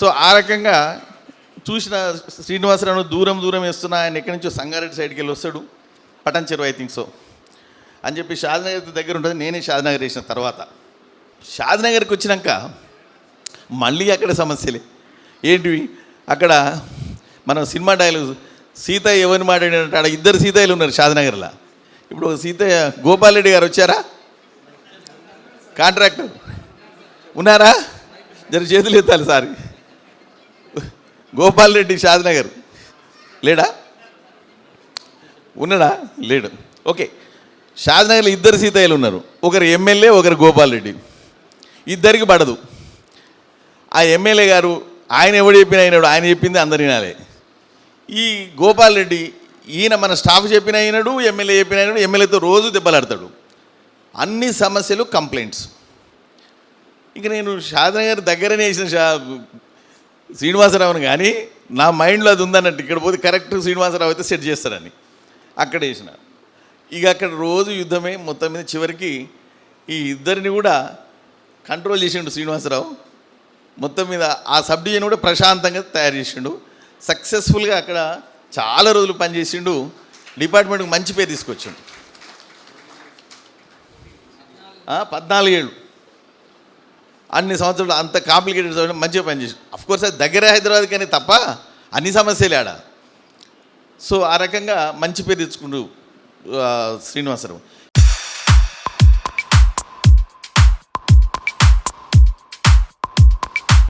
So ఆ రకంగా చూసిన శ్రీనివాసరావు దూరం దూరం వేస్తున్నా ఆయన ఎక్కడి నుంచో సంగారెడ్డి సైడ్కి వెళ్ళి వస్తాడు. పటన్ చెరువు ఐ థింక్ సో. అని చెప్పి షాద్నగర్ దగ్గర ఉంటుంది. నేనే షాద్నగర్ వేసిన తర్వాత. షాద్నగర్కి వచ్చినాక మళ్ళీ అక్కడ సమస్యలే. ఏంటివి? అక్కడ మనం సినిమా డైలాగ్ సీతయ్య ఎవరిని మాట్లాడినట్టు ఆడ ఇద్దరు సీతయ్యలు ఉన్నారు షాద్నగర్లో. ఇప్పుడు సీతయ్య గోపాల్ రెడ్డి గారు వచ్చారా? కాంట్రాక్టర్. ఉన్నారా? జర చేతులు ఎత్తాలి సార్. గోపాల్ రెడ్డి షాద్నగర్. లేడా? ఉన్నాడా? లేడు. ఓకే. షాద్నగర్లో ఇద్దరు సీతయ్యలు ఉన్నారు. ఒకరు ఎమ్మెల్యే ఒకరు గోపాల్ రెడ్డి. ఇద్దరికి పడదు. ఆ ఎమ్మెల్యే గారు ఆయన ఎవడు చెప్పిన అయినాడు ఆయన చెప్పింది అందరు వినాలి. ఈ గోపాల్ రెడ్డి ఈయన మన స్టాఫ్ చెప్పిన అయినాడు ఎమ్మెల్యే చెప్పిన అయినాడు ఎమ్మెల్యేతో రోజు దెబ్బలాడతాడు. అన్ని సమస్యలు కంప్లైంట్స్. ఇక నేను షాదనగర్ దగ్గరనే వేసిన శ్రీనివాసరావుని కానీ నా మైండ్లో అది ఉందన్నట్టు ఇక్కడ పోతే కరెక్ట్ శ్రీనివాసరావు అయితే సెట్ చేస్తారని అక్కడ వేసిన. ఇక అక్కడ రోజు యుద్ధమే మొత్తం మీద చివరికి ఈ ఇద్దరిని కూడా కంట్రోల్ చేసిండు శ్రీనివాసరావు. మొత్తం మీద ఆ సబ్ డివిజన్ కూడా ప్రశాంతంగా తయారు చేసిండు. సక్సెస్ఫుల్గా అక్కడ చాలా రోజులు పనిచేసిండు. డిపార్ట్మెంట్కి మంచి పేరు తీసుకొచ్చిండు. పద్నాలుగు పద్నాలుగేళ్ళు. అన్ని సంవత్సరాలు అంత కాంప్లికేటెడ్ చదవడం మంచిగా పనిచేసి అఫ్ కోర్స్ అది దగ్గర హైదరాబాద్ కానీ తప్ప అన్ని సమస్యలే ఆడ. సో ఆ రకంగా మంచి పేరు తెచ్చుకుంటూ శ్రీనివాసరావు.